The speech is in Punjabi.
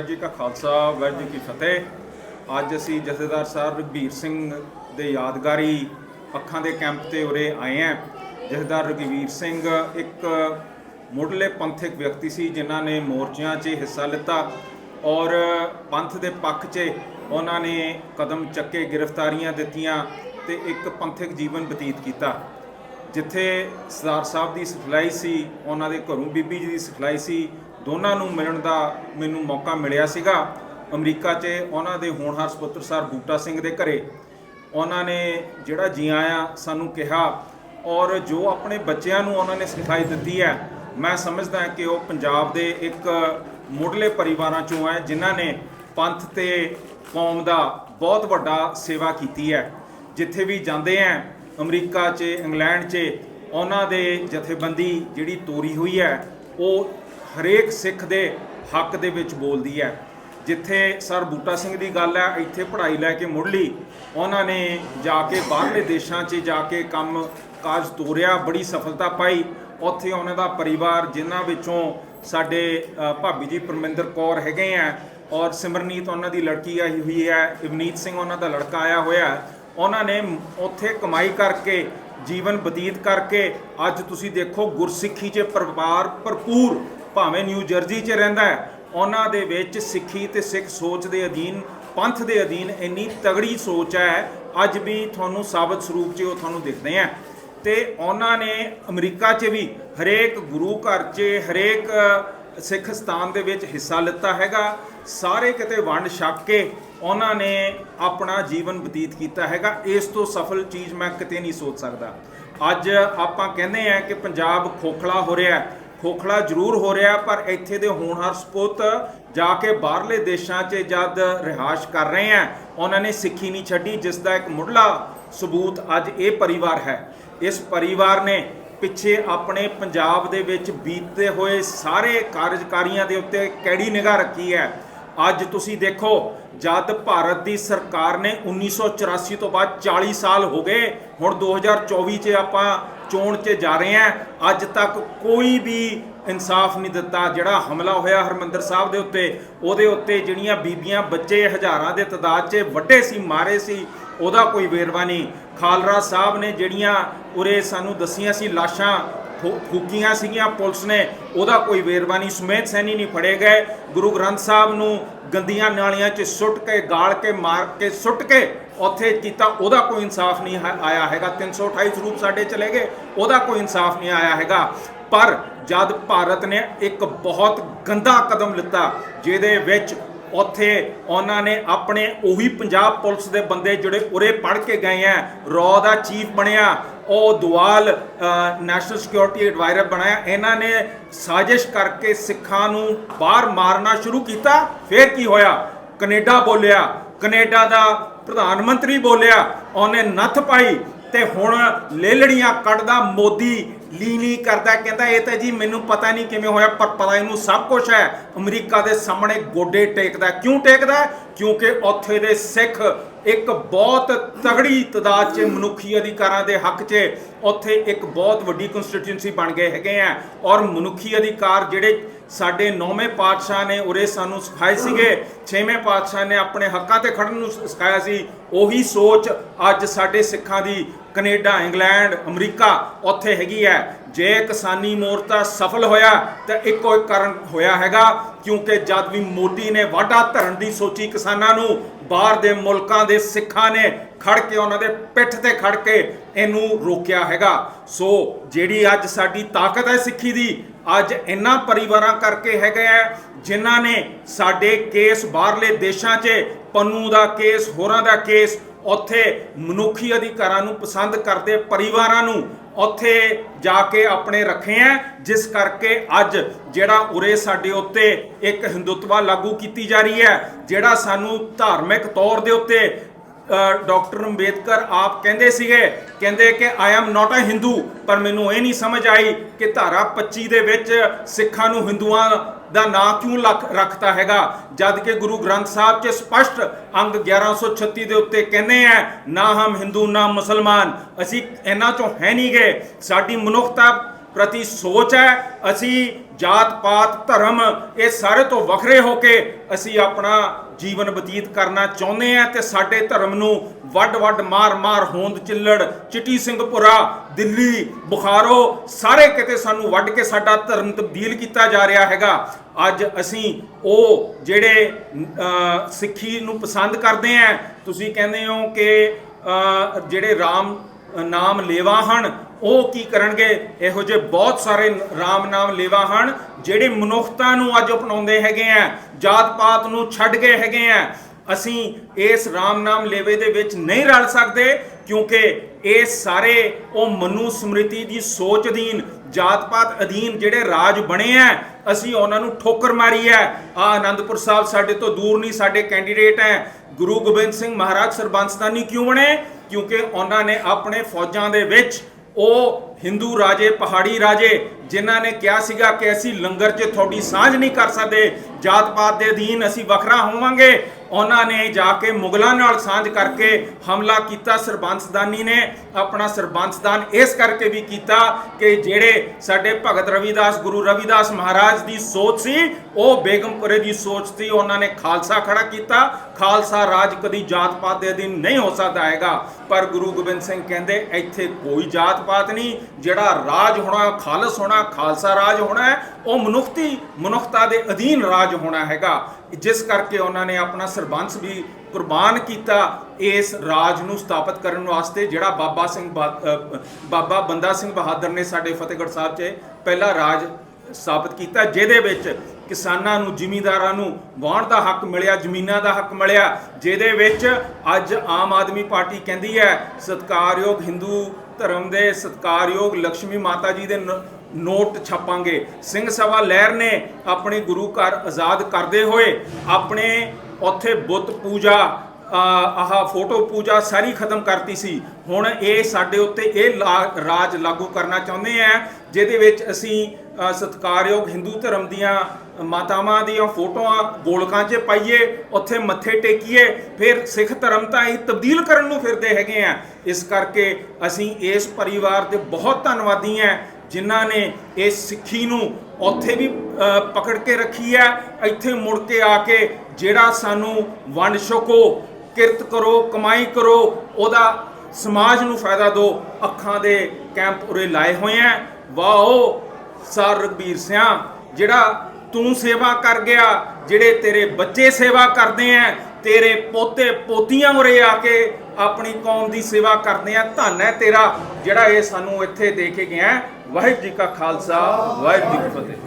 ਵਾਹਿਗੁਰੂ ਜੀ ਕਾ ਖਾਲਸਾ, ਵਾਹਿਗੁਰੂ ਜੀ ਕੀ ਫਤਿਹ। ਅੱਜ ਅਸੀਂ ਜਥੇਦਾਰ ਸਾਹਿਬ ਰਘਬੀਰ ਸਿੰਘ ਦੇ ਯਾਦਗਾਰੀ ਅੱਖਾਂ ਦੇ ਕੈਂਪ ਤੇ ਉਰੇ ਆਏ ਹਾਂ। ਜਥੇਦਾਰ ਰਘਬੀਰ ਸਿੰਘ ਇੱਕ ਮੁੱਢਲੇ ਪੰਥਕ ਵਿਅਕਤੀ ਸੀ, ਜਿਨ੍ਹਾਂ ਨੇ ਮੋਰਚਿਆਂ 'ਚ ਹਿੱਸਾ ਲਿੱਤਾ ਔਰ ਪੰਥ ਦੇ ਪੱਖ 'ਚ ਉਹਨਾਂ ਨੇ ਕਦਮ ਚੱਕੇ, ਗ੍ਰਿਫਤਾਰੀਆਂ ਦਿੱਤੀਆਂ ਤੇ ਇੱਕ ਪੰਥਕ ਜੀਵਨ ਬਤੀਤ ਕੀਤਾ। ਜਿੱਥੇ ਸਰਦਾਰ ਸਾਹਿਬ ਦੀ ਸਿਖਲਾਈ ਸੀ, ਉਹਨਾਂ ਦੇ ਘਰੋਂ ਬੀਬੀ ਜੀ ਦੀ ਸਿਖਲਾਈ ਸੀ ਦੋਨਾਂ ਨੂੰ ਮਿਲਣ ਦਾ ਮੈਨੂੰ ਮੌਕਾ ਮਿਲਿਆ ਸੀਗਾ। ਅਮਰੀਕਾ 'ਚ ਉਹਨਾਂ ਦੇ ਹੋਣਹਾਰ ਸੁਪੁੱਤਰ ਸਰ ਬੂਟਾ ਸਿੰਘ ਦੇ ਘਰੇ। ਉਹਨਾਂ ਨੇ ਜਿਹੜਾ ਜੀ ਆਇਆਂ ਸਾਨੂੰ ਕਿਹਾ ਔਰ ਜੋ ਆਪਣੇ ਬੱਚਿਆਂ ਨੂੰ ਉਹਨਾਂ ਨੇ ਸਿਖਾਈ ਦਿੱਤੀ ਹੈ, ਮੈਂ ਸਮਝਦਾ ਕਿ ਉਹ ਪੰਜਾਬ ਦੇ ਇੱਕ ਮੁੱਢਲੇ ਪਰਿਵਾਰਾਂ ਚੋਂ ਹੈ, ਜਿਨ੍ਹਾਂ ਨੇ ਪੰਥ ਤੇ ਕੌਮ ਦਾ ਬਹੁਤ ਵੱਡਾ ਸੇਵਾ ਕੀਤੀ ਹੈ। ਜਿੱਥੇ ਵੀ ਜਾਂਦੇ ਆ ਅਮਰੀਕਾ 'ਚ, ਇੰਗਲੈਂਡ 'ਚ, ਉਹਨਾਂ ਦੇ ਜਥੇਬੰਦੀ ਜਿਹੜੀ ਤੋਰੀ ਹੋਈ ਹੈ, ਉਹ ਹਰੇਕ ਸਿੱਖ ਦੇ ਹੱਕ ਦੇ ਵਿੱਚ ਬੋਲਦੀ ਹੈ। ਜਿੱਥੇ ਸਰ ਬੂਟਾ ਸਿੰਘ ਦੀ ਗੱਲ ਹੈ, ਇੱਥੇ ਪੜ੍ਹਾਈ ਲੈ ਕੇ ਮੁੜ ਲਈ। ਉਹਨਾਂ ਨੇ ਜਾ ਕੇ ਬਾਹਰਲੇ ਦੇਸ਼ਾਂ 'ਚ ਜਾ ਕੇ ਕੰਮ ਕਾਜ ਤੋਰਿਆ, ਬੜੀ ਸਫਲਤਾ ਪਾਈ। ਉੱਥੇ ਉਹਨਾਂ ਦਾ ਪਰਿਵਾਰ, ਜਿਨ੍ਹਾਂ ਵਿੱਚੋਂ ਸਾਡੇ ਭਾਬੀ ਜੀ ਪਰਮਿੰਦਰ ਕੌਰ ਹੈਗੇ ਆ ਔਰ ਸਿਮਰਨੀਤ ਉਹਨਾਂ ਦੀ ਲੜਕੀ ਆਈ ਹੋਈ ਹੈ, ਇਵਨੀਤ ਸਿੰਘ ਉਹਨਾਂ ਦਾ ਲੜਕਾ ਆਇਆ ਹੋਇਆ। ਉਹਨਾਂ ਨੇ ਉੱਥੇ ਕਮਾਈ ਕਰਕੇ, ਜੀਵਨ ਬਤੀਤ ਕਰਕੇ, ਅੱਜ ਤੁਸੀਂ ਦੇਖੋ ਗੁਰਸਿੱਖੀ 'ਚ ਪਰਿਵਾਰ ਭਰਪੂਰ ਭਾਵੇਂ ਨਿਊ ਜਰਜੀ 'ਚ ਰਹਿੰਦਾ ਹੈ, ਉਹਨਾਂ ਦੇ ਵਿੱਚ ਸਿੱਖੀ ਤੇ ਸਿੱਖ ਸੋਚ ਦੇ ਅਧੀਨ, ਪੰਥ ਦੇ ਅਧੀਨ ਇੰਨੀ ਤਗੜੀ ਸੋਚ ਹੈ, ਅੱਜ ਵੀ ਤੁਹਾਨੂੰ ਸਾਬਤ ਸਰੂਪ 'ਚ ਉਹ ਤੁਹਾਨੂੰ ਦਿਖਦੇ ਆ ਤੇ ਉਹਨਾਂ ਨੇ ਅਮਰੀਕਾ 'ਚ ਵੀ ਹਰੇਕ ਗੁਰੂ ਘਰ 'ਚ, ਹਰੇਕ ਸਿੱਖ ਸਥਾਨ ਦੇ ਵਿੱਚ ਹਿੱਸਾ ਲਿੱਤਾ ਹੈਗਾ। ਸਾਰੇ ਕਿਤੇ ਵੰਡ ਛਕ ਕੇ ਉਹਨਾਂ ਨੇ ਆਪਣਾ ਜੀਵਨ ਬਤੀਤ ਕੀਤਾ ਹੈਗਾ। ਇਸ ਤੋਂ ਸਫਲ ਚੀਜ਼ ਮੈਂ ਕਿਤੇ ਨਹੀਂ ਸੋਚ ਸਕਦਾ। ਅੱਜ ਆਪਾਂ ਕਹਿੰਦੇ ਆ ਕਿ ਪੰਜਾਬ ਖੋਖਲਾ ਹੋ ਰਿਹਾ ਹੈ। ਖੋਖਲਾ ਜ਼ਰੂਰ ਹੋ ਰਿਹਾ, ਪਰ ਇੱਥੇ ਦੇ ਹੋਣਹਾਰ ਸਪੁੱਤ ਜਾ ਕੇ ਬਾਹਰਲੇ ਦੇਸ਼ਾਂ 'ਚ ਜਦ ਰਿਹਾਇਸ਼ ਕਰ ਰਹੇ ਆ ਉਹਨਾਂ ਨੇ ਸਿੱਖੀ ਨਹੀਂ ਛੱਡੀ, ਜਿਸ ਦਾ ਇੱਕ ਮੁੱਢਲਾ ਸਬੂਤ ਅੱਜ ਇਹ ਪਰਿਵਾਰ ਹੈ। ਇਸ ਪਰਿਵਾਰ ਨੇ ਪਿੱਛੇ ਆਪਣੇ ਪੰਜਾਬ ਦੇ ਵਿੱਚ ਬੀਤੇ ਹੋਏ ਸਾਰੇ ਕਾਰਜਕਾਰੀਆਂ ਦੇ ਉੱਤੇ ਕਿਹੜੀ ਨਿਗਾਹ ਰੱਖੀ ਹੈ। ਅੱਜ ਤੁਸੀਂ ਦੇਖੋ, ਜਦ ਭਾਰਤ ਦੀ ਸਰਕਾਰ ਨੇ 1984 ਤੋਂ ਬਾਅਦ 40 ਸਾਲ ਹੋ ਗਏ, ਹੁਣ 2024 'ਚ ਆਪਾਂ ਚੋਣ 'ਚ ਜਾ ਰਹੇ ਹਾਂ, ਅੱਜ ਤੱਕ ਕੋਈ ਵੀ ਇਨਸਾਫ ਨਹੀਂ ਦਿੱਤਾ। ਜਿਹੜਾ ਹਮਲਾ ਹੋਇਆ ਹਰਮੰਦਰ ਸਾਹਿਬ ਦੇ ਉੱਤੇ, ਉਹਦੇ ਉੱਤੇ ਜਿਹੜੀਆਂ ਬੀਬੀਆਂ ਬੱਚੇ ਹਜ਼ਾਰਾਂ ਦੇ ਤਦਾਦ 'ਚ ਵੱਡੇ ਸੀ, ਮਾਰੇ ਸੀ, ਉਹਦਾ ਕੋਈ ਵੇਰਵਾ ਨਹੀਂ। ਖਾਲਰਾ ਸਾਹਿਬ ਨੇ ਜਿਹੜੀਆਂ ਉਰੇ ਸਾਨੂੰ ਦੱਸੀਆਂ ਸੀ ਲਾਸ਼ਾਂ ਫੂਕੀਆਂ ਸੀਗੀਆਂ, ਪੁਲਿਸ ਨੇ ਉਹਦਾ ਕੋਈ ਵੇਰਵਾ ਨਹੀਂ ਸੁਮੇਧ ਸੈਣੀ ਨਹੀਂ ਫੜੇ ਗਏ। ਗੁਰੂ ਗ੍ਰੰਥ ਸਾਹਿਬ ਨੂੰ ਗੰਦੀਆਂ ਨਾਲੀਆਂ 'ਚ ਸੁੱਟ ਕੇ, ਗਾਲ ਕੇ, ਮਾਰ ਕੇ, ਸੁੱਟ ਕੇ ਉੱਥੇ ਕੀਤਾ, ਉਹਦਾ ਕੋਈ ਇਨਸਾਫ ਨਹੀਂ ਹੈ- ਆਇਆ ਹੈਗਾ। 328 ਸਰੂਪ ਸਾਡੇ ਚਲੇ ਗਏ, ਉਹਦਾ ਕੋਈ ਇਨਸਾਫ ਨਹੀਂ ਆਇਆ ਹੈਗਾ। ਪਰ ਜਦ ਭਾਰਤ ਨੇ ਇੱਕ ਬਹੁਤ ਗੰਦਾ ਕਦਮ ਲਿੱਤਾ, ਜਿਹਦੇ ਵਿੱਚ ਉੱਥੇ ਉਹਨਾਂ ਨੇ ਆਪਣੇ ਉਹੀ ਪੰਜਾਬ ਪੁਲਿਸ ਦੇ ਬੰਦੇ ਜਿਹੜੇ ਉਰੇ ਪੜ ਕੇ ਗਏ ਆ ਰੌ ਦਾ ਚੀਫ ਬਣਿਆ ਉਹ ਦੁਆਲ ਨੈਸ਼ਨਲ ਸਿਕਿਉਰਿਟੀ ਐਡਵਾਈਜ਼ਰ ਬਣਾਇਆ। ਇਹਨਾਂ ਨੇ ਸਾਜ਼ਿਸ਼ ਕਰਕੇ ਸਿੱਖਾਂ ਨੂੰ ਬਾਹਰ ਮਾਰਨਾ ਸ਼ੁਰੂ ਕੀਤਾ। ਫਿਰ ਕੀ ਹੋਇਆ? ਕੈਨੇਡਾ ਬੋਲਿਆ। ਕੈਨੇਡਾ ਦਾ ਪ੍ਰਧਾਨ ਮੰਤਰੀ ਬੋਲਿਆ। ਉਹਨੇ ਨੱਥ ਪਾਈ ਤੇ ਹੁਣ ਲੇਲੜੀਆਂ ਕੱਢਦਾ ਮੋਦੀ ਲੀ ਲੀ ਕਰਦਾ, ਕਹਿੰਦਾ, ਇਹ ਤਾਂ ਜੀ ਮੈਨੂੰ ਪਤਾ ਨਹੀਂ ਕਿਵੇਂ ਹੋਇਆ, ਪਰ ਪਤਾ ਇਹਨੂੰ ਸਭ ਕੁਝ ਹੈ। ਅਮਰੀਕਾ ਦੇ ਸਾਹਮਣੇ ਗੋਡੇ ਟੇਕਦਾ ਕਿਉਂ ਟੇਕਦਾ ਕਿਉਂਕਿ ਉੱਥੇ ਦੇ ਸਿੱਖ ਇੱਕ ਬਹੁਤ ਤਗੜੀ ਤਦਾਦ 'ਚ ਮਨੁੱਖੀ ਅਧਿਕਾਰਾਂ ਦੇ ਹੱਕ 'ਚ ਉੱਥੇ ਇੱਕ ਬਹੁਤ ਵੱਡੀ ਕਨਸਟੀਟਿਊਂਸੀ ਬਣ ਗਏ ਹੈਗੇ ਆ। ਔਰ ਮਨੁੱਖੀ ਅਧਿਕਾਰ ਜਿਹੜੇ ਸਾਡੇ ਨੌਵੇਂ ਪਾਤਸ਼ਾਹ ਨੇ ਉਰੇ ਸਾਨੂੰ ਸਿਖਾਏ ਸੀਗੇ, ਛੇਵੇਂ ਪਾਤਸ਼ਾਹ ਨੇ ਆਪਣੇ ਹੱਕਾਂ ਤੇ ਖੜਨ ਨੂੰ ਸਿਖਾਇਆ ਸੀ, ਉਹੀ ਸੋਚ ਅੱਜ ਸਾਡੇ ਸਿੱਖਾਂ ਦੀ ਕੈਨੇਡਾ, ਇੰਗਲੈਂਡ, ਅਮਰੀਕਾ, ਉੱਥੇ ਹੈਗੀ ਹੈ। ਜੇ ਕਿਸਾਨੀ ਮੋਰਚਾ ਸਫਲ ਹੋਇਆ ਤਾਂ ਇੱਕੋ ਇੱਕ ਕਾਰਨ ਹੋਇਆ ਹੈਗਾ, ਕਿਉਂਕਿ ਜਦ ਵੀ ਮੋਦੀ ਨੇ ਵਾਢਾ ਧਰਨ ਦੀ ਸੋਚੀ ਕਿਸਾਨਾਂ ਨੂੰ, ਬਾਹਰ ਦੇ ਮੁਲਕਾਂ ਦੇ ਸਿੱਖਾਂ ਨੇ ਖੜ ਕੇ ਉਹਨਾਂ ਦੇ ਪਿੱਠ ਤੇ ਖੜ ਕੇ ਇਹਨੂੰ ਰੋਕਿਆ ਹੈਗਾ। ਸੋ ਜਿਹੜੀ ਅੱਜ ਸਾਡੀ ਤਾਕਤ ਹੈ ਸਿੱਖੀ ਦੀ, ਅੱਜ ਇਹਨਾਂ ਪਰਿਵਾਰਾਂ ਕਰਕੇ ਹੈਗੇ ਆ ਜਿਨ੍ਹਾਂ ਨੇ ਸਾਡੇ ਕੇਸ ਬਾਹਰਲੇ ਦੇਸ਼ਾਂ 'ਚ, ਪੰਨੂ ਦਾ ਕੇਸ, ਹੋਰਾਂ ਦਾ ਕੇਸ ਉੱਥੇ ਮਨੁੱਖੀ ਅਧਿਕਾਰਾਂ ਨੂੰ ਪਸੰਦ ਕਰਦੇ ਪਰਿਵਾਰਾਂ ਨੂੰ ਉੱਥੇ ਜਾ ਕੇ ਆਪਣੇ ਰੱਖੇ ਆ, ਜਿਸ ਕਰਕੇ ਅੱਜ ਜਿਹੜਾ ਉਰੇ ਸਾਡੇ ਉੱਤੇ ਇੱਕ ਹਿੰਦੂਤਵਾ ਲਾਗੂ ਕੀਤੀ ਜਾ ਰਹੀ ਹੈ, ਜਿਹੜਾ ਸਾਨੂੰ ਧਾਰਮਿਕ ਤੌਰ ਦੇ ਉੱਤੇ ਡਾਕਟਰ ਅੰਬੇਦਕਰ ਆਪ ਕਹਿੰਦੇ ਸੀਗੇ, ਕਹਿੰਦੇ ਕਿ ਆਈ ਐਮ ਨਾਟ ਅ ਹਿੰਦੂ ਪਰ ਮੈਨੂੰ ਇਹ ਨਹੀਂ ਸਮਝ ਆਈ ਕਿ ਧਾਰਾ 25 ਦੇ ਵਿੱਚ ਸਿੱਖਾਂ ਨੂੰ ਹਿੰਦੂਆਂ ਦਾ ਨਾਂ ਕਿਉਂ ਲਖ- ਰੱਖਤਾ ਹੈਗਾ। ਜਦ ਕਿ ਗੁਰੂ ਗ੍ਰੰਥ ਸਾਹਿਬ 'ਚ ਸਪਸ਼ਟ ਅੰਗ 1136 ਦੇ ਉੱਤੇ ਕਹਿੰਦੇ ਆ, ਨਾ ਹਮ ਹਿੰਦੂ, ਨਾ ਮੁਸਲਮਾਨ। ਅਸੀਂ ਇਹਨਾਂ ਚੋਂ ਹੈ ਨਹੀਂ ਗਏ ਸਾਡੀ ਮਨੁੱਖਤਾ ਪ੍ਰਤੀ ਸੋਚ ਹੈ। ਅਸੀਂ ਜਾਤ ਪਾਤ ਧਰਮ, ਇਹ ਸਾਰੇ ਤੋਂ ਵੱਖਰੇ ਹੋ ਕੇ ਅਸੀਂ ਆਪਣਾ ਜੀਵਨ ਬਤੀਤ ਕਰਨਾ ਚਾਹੁੰਦੇ ਆ ਤੇ ਸਾਡੇ ਧਰਮ ਨੂੰ ਵੱਡ ਵੱਡ ਮਾਰ ਮਾਰ ਹੋਂਦ ਚਿੱਲੜ, ਚਿੱਟੀ ਸਿੰਘਪੁਰਾ, ਦਿੱਲੀ, ਬੁਖਾਰੋ, ਸਾਰੇ ਕਿਤੇ ਸਾਨੂੰ ਵੱਢ ਕੇ ਸਾਡਾ ਧਰਮ ਤਬਦੀਲ ਕੀਤਾ ਜਾ ਰਿਹਾ ਹੈਗਾ। ਅੱਜ ਅਸੀਂ ਉਹ ਜਿਹੜੇ ਸਿੱਖੀ ਨੂੰ ਪਸੰਦ ਕਰਦੇ ਆ, ਤੁਸੀਂ ਕਹਿੰਦੇ ਹੋ ਕਿ ਜਿਹੜੇ ਰਾਮ ਨਾਮ ਲੇਵਾ ਹਨ ਉਹ ਕੀ ਕਰਨਗੇ? ਇਹੋ ਜਿਹੇ ਬਹੁਤ ਸਾਰੇ ਰਾਮ ਨਾਮ ਲੇਵਾ ਹਨ, ਜਿਹੜੇ ਮਨੁੱਖਤਾ ਨੂੰ ਅੱਜ ਅਪਣਾਉਂਦੇ ਹੈਗੇ ਆ, ਜਾਤ ਪਾਤ ਨੂੰ ਛੱਡ ਗਏ ਹੈਗੇ ਆ। ਅਸੀਂ ਇਸ ਰਾਮ ਨਾਮ ਲੇਵੇ ਦੇ ਵਿੱਚ ਨਹੀਂ ਰਲ ਸਕਦੇ, ਕਿਉਂਕਿ ਇਹ ਸਾਰੇ ਉਹ ਮਨੂ ਸਮ੍ਰਿਤੀ ਦੀ ਸੋਚ ਅਧੀਨ, ਜਾਤ ਪਾਤ ਅਧੀਨ ਜਿਹੜੇ ਰਾਜ ਬਣੇ ਆ, ਅਸੀਂ ਉਹਨਾਂ ਨੂੰ ਠੋਕਰ ਮਾਰੀ ਹੈ ਆ ਆਨੰਦਪੁਰ ਸਾਹਿਬ ਸਾਡੇ ਤੋਂ ਦੂਰ ਨਹੀਂ, ਸਾਡੇ ਕੈਂਡੀਡੇਟ ਹੈ ਗੁਰੂ ਗੋਬਿੰਦ ਸਿੰਘ ਮਹਾਰਾਜ ਸਰਬੰਸਤਾਨੀ ਕਿਉਂ ਬਣੇ? ਕਿਉਂਕਿ ਉਹਨਾਂ ਨੇ ਆਪਣੇ ਫੌਜਾਂ ਦੇ ਵਿੱਚ ਉਹ ਹਿੰਦੂ ਰਾਜੇ, ਪਹਾੜੀ ਰਾਜੇ, ਜਿਨ੍ਹਾਂ ਨੇ ਕਿਹਾ ਸੀਗਾ ਕਿ ਅਸੀਂ ਲੰਗਰ 'ਚ ਤੁਹਾਡੀ ਸਾਂਝ ਨਹੀਂ ਕਰ ਸਕਦੇ, ਜਾਤ ਪਾਤ ਦੇ ਅਧੀਨ ਅਸੀਂ ਵੱਖਰਾ ਹੋਵਾਂਗੇ। ਉਹਨਾਂ ਨੇ ਜਾ ਕੇ ਮੁਗਲਾਂ ਨਾਲ ਸਾਂਝ ਕਰਕੇ ਹਮਲਾ ਕੀਤਾ ਸਰਬੰਸਦਾਨੀ ਨੇ। ਆਪਣਾ ਸਰਬੰਸਦਾਨ ਇਸ ਕਰਕੇ ਵੀ ਕੀਤਾ ਕਿ ਜਿਹੜੇ ਸਾਡੇ ਭਗਤ ਰਵਿਦਾਸ, ਗੁਰੂ ਰਵਿਦਾਸ ਮਹਾਰਾਜ ਦੀ ਸੋਚ ਸੀ, ਉਹ ਬੇਗਮਪੁਰੇ ਦੀ ਸੋਚ ਸੀ। ਉਹਨਾਂ ਨੇ ਖਾਲਸਾ ਖੜਾ ਕੀਤਾ। ਖਾਲਸਾ ਰਾਜ ਕਦੀ ਜਾਤ ਪਾਤ ਦੇ ਅਧੀਨ ਨਹੀਂ ਹੋ ਸਕਦਾ ਹੈਗਾ। ਪਰ ਗੁਰੂ ਗੋਬਿੰਦ ਸਿੰਘ ਕਹਿੰਦੇ, ਇੱਥੇ ਕੋਈ ਜਾਤ ਪਾਤ ਨਹੀਂ ਜਿਹੜਾ ਰਾਜ ਹੋਣਾ ਖਾਲਸ ਹੋਣਾ ਖਾਲਸਾ ਰਾਜ ਹੋਣਾ ਹੈ, ਉਹ ਮਨੁੱਖਤੀ ਮਨੁੱਖਤਾ ਦੇ ਅਧੀਨ ਰਾਜ ਹੋਣਾ ਹੈਗਾ। ਜਿਸ ਕਰਕੇ ਉਹਨਾਂ ਨੇ ਆਪਣਾ ਸਰਬੰਸ ਵੀ ਕੁਰਬਾਨ ਕੀਤਾ ਇਸ ਰਾਜ ਨੂੰ ਸਥਾਪਿਤ ਕਰਨ ਵਾਸਤੇ ਜਿਹੜਾ ਬਾਬਾ ਸਿੰਘ ਬਾਬਾ ਬੰਦਾ ਸਿੰਘ ਬਹਾਦਰ ਨੇ ਸਾਡੇ ਫਤਿਹਗੜ੍ਹ ਸਾਹਿਬ 'ਚ ਪਹਿਲਾ ਰਾਜ ਸਥਾਪਿਤ ਕੀਤਾ ਜਿਹਦੇ ਵਿੱਚ ਕਿਸਾਨਾਂ ਨੂੰ ਜ਼ਿਮੀਂਦਾਰਾਂ ਨੂੰ ਵਾਹਣ ਦਾ ਹੱਕ ਮਿਲਿਆ ਜ਼ਮੀਨਾਂ ਦਾ ਹੱਕ ਮਿਲਿਆ ਜਿਹਦੇ ਵਿੱਚ ਅੱਜ ਆਮ ਆਦਮੀ ਪਾਰਟੀ ਕਹਿੰਦੀ ਹੈ ਸਤਕਾਰਯੋਗ ਹਿੰਦੂ ਧਰਮ ਦੇ ਸਤਕਾਰਯੋਗ ਲక్ష్ਮੀ ਮਾਤਾ ਜੀ ਦੇ ਨੋਟ ਛਾਪਾਂਗੇ। ਸਿੰਘ ਸਭਾ ਲਹਿਰ ਨੇ ਆਪਣੇ ਗੁਰੂ ਘਰ ਆਜ਼ਾਦ ਕਰਦੇ ਹੋਏ ਆਪਣੇ ਉੱਥੇ ਬੁੱਤ ਪੂਜਾ ਆਹ ਫੋਟੋ ਪੂਜਾ ਸਾਰੀ ਖਤਮ ਕਰਤੀ ਸੀ। ਹੁਣ ਇਹ ਸਾਡੇ ਉੱਤੇ ਇਹ ਲਾ- ਰਾਜ ਲਾਗੂ ਕਰਨਾ ਚਾਹੁੰਦੇ ਆ ਜਿਹਦੇ ਵਿੱਚ ਅਸੀਂ ਅ, ਸਤਿਕਾਰਯੋਗ ਹਿੰਦੂ ਧਰਮ ਦੀਆਂ ਮਾਤਾਵਾਂ ਦੀਆਂ ਫੋਟੋਆਂ ਗੋਲਕਾਂ 'ਚ ਪਾਈਏ ਉੱਥੇ ਮੱਥੇ ਟੇਕੀਏ ਫਿਰ ਸਿੱਖ ਧਰਮ ਤਾਂ ਇਹ ਤਬਦੀਲ ਕਰਨ ਨੂੰ ਫਿਰਦੇ ਹੈਗੇ ਆ। ਇਸ ਕਰਕੇ ਅਸੀਂ ਇਸ ਪਰਿਵਾਰ ਦੇ ਬਹੁਤ ਧੰਨਵਾਦੀ ਆ ਜਿਨ੍ਹਾਂ ਨੇ ਇਸ ਸਿੱਖੀ ਨੂੰ ਉੱਥੇ ਵੀ ਪਕੜ ਕੇ ਰੱਖੀ ਹੈ ਇੱਥੇ ਮੁੜ ਕੇ ਆ ਕੇ ਜਿਹੜਾ ਸਾਨੂੰ ਵੰਡ ਛਕੋ ਕਿਰਤ ਕਰੋ, ਕਮਾਈ ਕਰੋ, ਉਹਦਾ ਸਮਾਜ ਨੂੰ ਫਾਇਦਾ ਦਿਓ, ਅੱਖਾਂ ਦੇ ਕੈਂਪ ਉਰੇ ਲਾਏ ਹੋਏ ਆ ਵਾਓ, ਸਰ ਰਗਬੀਰ ਸਿਆ, ਜਿਹੜਾ ਤੂੰ ਸੇਵਾ ਕਰ ਗਿਆ, ਜਿਹੜੇ ਤੇਰੇ ਬੱਚੇ ਸੇਵਾ ਕਰਦੇ ਆ ਤੇਰੇ ਪੋਤੇ ਪੋਤੀਆਂ ਉਰੇ ਆ ਕੇ ਆਪਣੀ ਕੌਮ ਦੀ ਸੇਵਾ ਕਰਦੇ ਆ, ਧੰਨ ਹੈ ਤੇਰਾ, ਜਿਹੜਾ ਇਹ ਸਾਨੂੰ ਇੱਥੇ ਦੇ ਕੇ ਗਿਆ ਵਾਹਿਗੁਰੂ ਜੀ ਕਾ ਖਾਲਸਾ, ਵਾਹਿਗੁਰੂ ਜੀ ਕੀ ਫਤਿਹ।